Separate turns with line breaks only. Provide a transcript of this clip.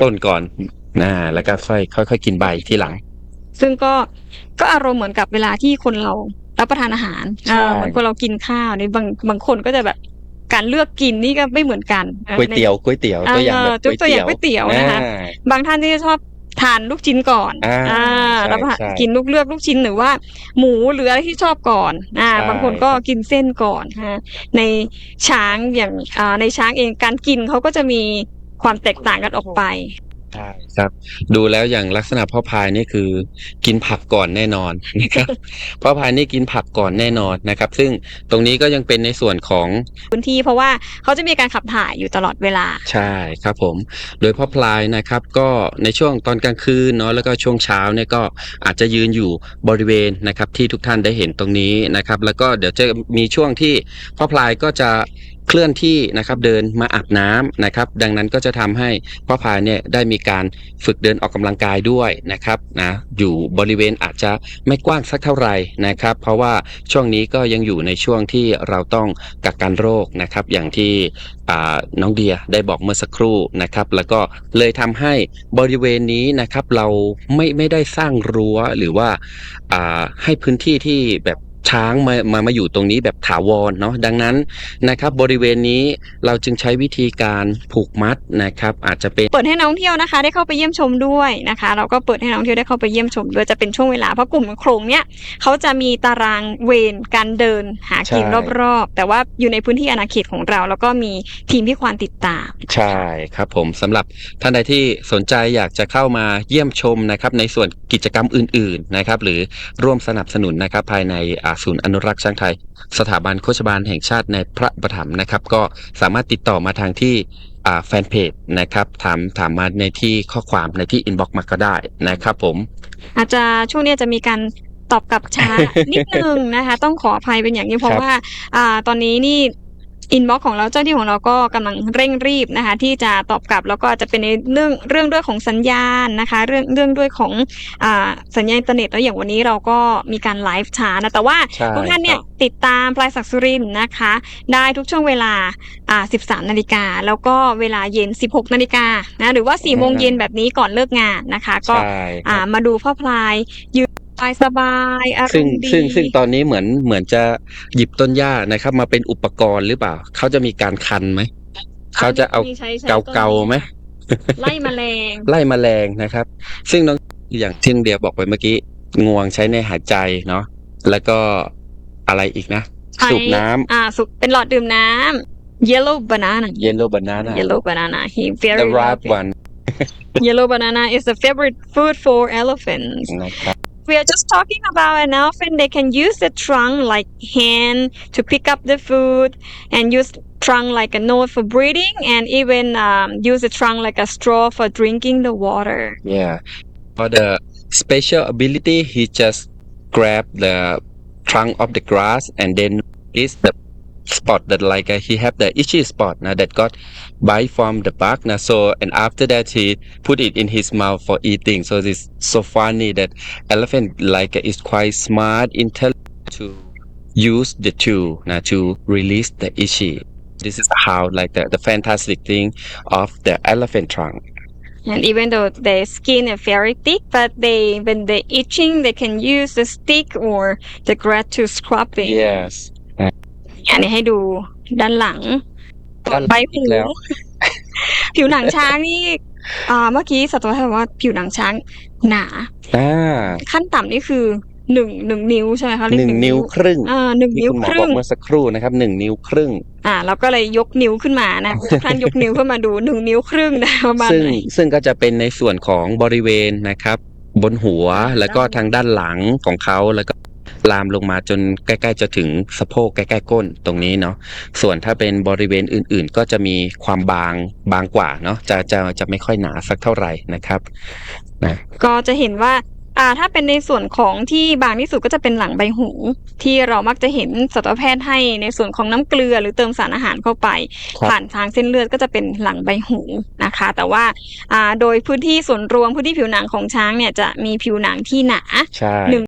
ต้นก่อนนะแล้วก็ค่อยค่อยๆกินใบทีหลัง
ซึ่งก็ก็อารมณ์เหมือนกับเวลาที่คนเรารับประทานอาหาร
ใช่
เออเหมือนคนเรากินข้าวเนี่ยบางบางคนก็จะแบบการเลือกกินนี่ก็ไม่เหมือนกันออ
ก๋วยเตี๋ยวก๋วยเตี๋ยวตัวอย่างแบบ
เออตัวอย่างก๋วยเตี๋ยวนะคะ
อ่า
บางท่านที่จะชอบทานลูกชิ้นก่อน
อ่าใช่
รับประทาน
ใช่
กินลูกเลือกลูกชิ้นหรือว่า หมูหรืออะไรที่ชอบก่อนอ่า
ใช่
บางคนก็กินเส้นก่อนฮะในช้างอย่างอ่าในช้างเองการกินเขาก็จะมี ความแตกต่างกันออกไป
ใช่ครับ ดูแล้วอย่างลักษณะพ่อพายนี่คือ กินผักก่อนแน่นอนนะครับพ่อพายนี่กินผักก่อนแน่นอนนะครับ ซึ่งตรงนี้ก็ยังเป็นในส่วนของ
พื้นที่เพราะว่าเขาจะมีการขับถ่ายอยู่ตลอดเวลา
ใช่ครับผม โดยพ่อพลายนะครับ ก็ในช่วงตอนกลางคืนเนาะแล้วก็ช่วงเช้าเนี่ยก็อาจจะยืนอยู่บริเวณนะครับ ที่ทุกท่านได้เห็นตรงนี้นะครับ แล้วก็เดี๋ยวจะมีช่วงที่พ่อพลายก็จะ เคลื่อนที่นะครับเดินมาอาบน้ำนะครับ ดังนั้นก็จะทำให้พ่อพายเนี่ยได้มีการฝึกเดินออกกำลังกายด้วยนะครับนะอยู่บริเวณอาจจะไม่กว้างสักเท่าไหร่นะครับ เพราะว่าช่วงนี้ก็ยังอยู่ในช่วงที่เราต้องกักกันโรคนะครับอย่างที่น้องเดียได้บอกเมื่อสักครู่นะครับ แล้วก็เลยทำให้บริเวณนี้นะครับเราไม่ไม่ได้สร้างรั้วหรือว่าให้พื้นที่ที่แบบ ช้างมามามาอยู่ตรงนี้แบบถาวรเนาะดังนั้นนะครับ บริเวณนี้เราจึงใช้วิธีการผูกมัดนะครับ อาจจะเป็น
เปิดให้นักท่องเที่ยวนะคะ ได้เข้าไปเยี่ยมชมด้วยนะคะ เราก็เปิดให้นักท่องเที่ยวได้เข้าไปเยี่ยมชมด้วยจะเป็นช่วงเวลาเพราะกลุ่มโขงเนี้ยเขาจะมีตารางเวรการเดินหากิน
ใช่
รอบๆ แต่ว่าอยู่ในพื้นที่อาณาเขตของเรา แล้วก็มีทีมที่ควานติดตาม
ใช่ครับผมสำหรับท่านใดที่สนใจอยากจะเข้ามาเยี่ยมชมนะครับในส่วนกิจกรรมอื่นๆนะครับหรือร่วมสนับสนุนนะครับภายในอ่าศูนย์อนุรักษ์ช้างไทย สถาบันโฆษบาลแห่งชาติในพระประถมภ์นะครับ ก็สามารถติดต่อมาทางที่อ่าแฟนเพจนะครับ ถามถามมาในที่ข้อความในที่อินบ็อกซ์มาก็ได้นะครับผม
อาจจะช่วงเนี้ยจะมีการตอบกลับช้านิดนึงนะคะ ต้องขออภัยเป็นอย่างยิ่งเพราะ
ครับ
ว่าอ่าตอนนี้นี่ อินบ็อกของเราเจ้าหน้าที่ของเราก็กำลังเร่งรีบนะคะ ที่จะตอบกลับแล้วก็จะเป็นในเรื่องเรื่องด้วยของสัญญาณนะคะ เรื่องเรื่องด้วยของอ่าสัญญาณอินเทอร์เน็ตแล้วอย่างวันนี้เราก็มีการไลฟ์ช้านะแต่ว่า
ใช่
ทุกท่านเนี่ย
ครับ
ติดตามปลายศักดิ์สุรินทร์นะคะ ได้ทุกช่วงเวลาอ่า13นาฬิกาแล้วก็เวลาเย็น 16นาฬิกานะหรือว่า4โมงเย็นแบบนี้ก่อนเลิกงานนะคะ ก็
ใช่ค
อ่า
รับ
มาดูพ่อพลายยืนส บายสบายๆอาร
ซึ่ง
มณ์ดี
ซึ่งซึ่งตอนนี้เหมือนเหมือนจะหยิบต้นหญ้านะครับ มาเป็นอุปกรณ์หรือเปล่า เขาจะมีการคันไหม เขาจะเอา
ใช้ใช้
เกาเกาๆไหม
ไล่แมลง
ไล่แมลงนะครับ ซึ่งน้องอย่างที่เดียบอกไปเมื่อกี้งวงใช้ในหายใจเนาะแล้วก็อะไรอีกนะ
ใช้
สูบน้ำ
อ่าสูบเป็นหลอดดื่มน้ำ yellow banana
yellow banana
yellow banana he very
the
love
ripe
it.
one
yellow banana is the favorite food for elephants
นะครับ
we are just talking about an elephant. They can use the trunk like hand to pick up the food and use trunk like a nose for breathing and even um, use the trunk like a straw for drinking the water.
Yeah. For the special ability he just grab the trunk of the grass and then is the spot that like uh, he have the itchy spot now that got bite from the bug now so and after that he put it in his mouth for eating so it's so funny that elephant like uh, is quite smart intelligent to use the tool now to release the itchy this is how like the, the fantastic thing of the elephant trunk
And even though their skin is very thick, but they when they itching, they can use the stick or the grass to scrub it.
yes
อันนี้ให้ดูด้านหลัง
ด้านหลัง
ใบหู
อีกแล้ว
ผิวหนังช้างนี่อ่าเมื่อกี้สัตวแพทย์บอกว่าผิวหนังช้างหนา
อ่า
ขั้นต่ำนี่คือหนึ่งหนึ่งนิ้วใช่ไหมคะเรียก
หนึ่งนิ้วครึ่ง
อ่าหนึ่ง
ที่
นิ้ว
คุณหมอ
ค
บ
รึ่
อก
ง
เมื่อสักครู่นะครับหนึ่งนิ้วครึ่ง
อ่าเราก็เลยยกนิ้วขึ้นมานะทุกท่านยกนิ้วขึ้นมาดูหนึ่งนิ้วครึ่งนะประมาณ
ซึ่ง
ไหน
ซึ่งก็จะเป็นในส่วนของบริเวณนะครับ บนหัวแล้วก็ทางด้านหลังของเขาแล้วก็ ลามลงมาจนใกล้ ๆ จะถึงสะโพกใกล้ ๆ ก้นตรงนี้เนาะส่วนถ้าเป็นบริเวณอื่นๆ ก็จะมีความบางบางกว่าเนาะจะจะจะไม่ค่อยหนาสักเท่าไหร่นะครับ
ก็จะเห็นว่าอ่าถ้าเป็นในส่วนของที่บางที่สุดก็จะเป็นหลังใบหู ที่เรามักจะเห็นสัตวแพทย์ให้ในส่วนของน้ำเกลือหรือเติมสารอาหารเข้าไป
ครับ
ผ่านทางเส้นเลือดก็จะเป็นหลังใบหูนะคะ แต่ว่าอ่าโดยพื้นที่ส่วนรวมพื้นที่ผิวหนังของช้างเนี่ยจะมีผิวหนังที่หนา
ใช่
หนึ่ง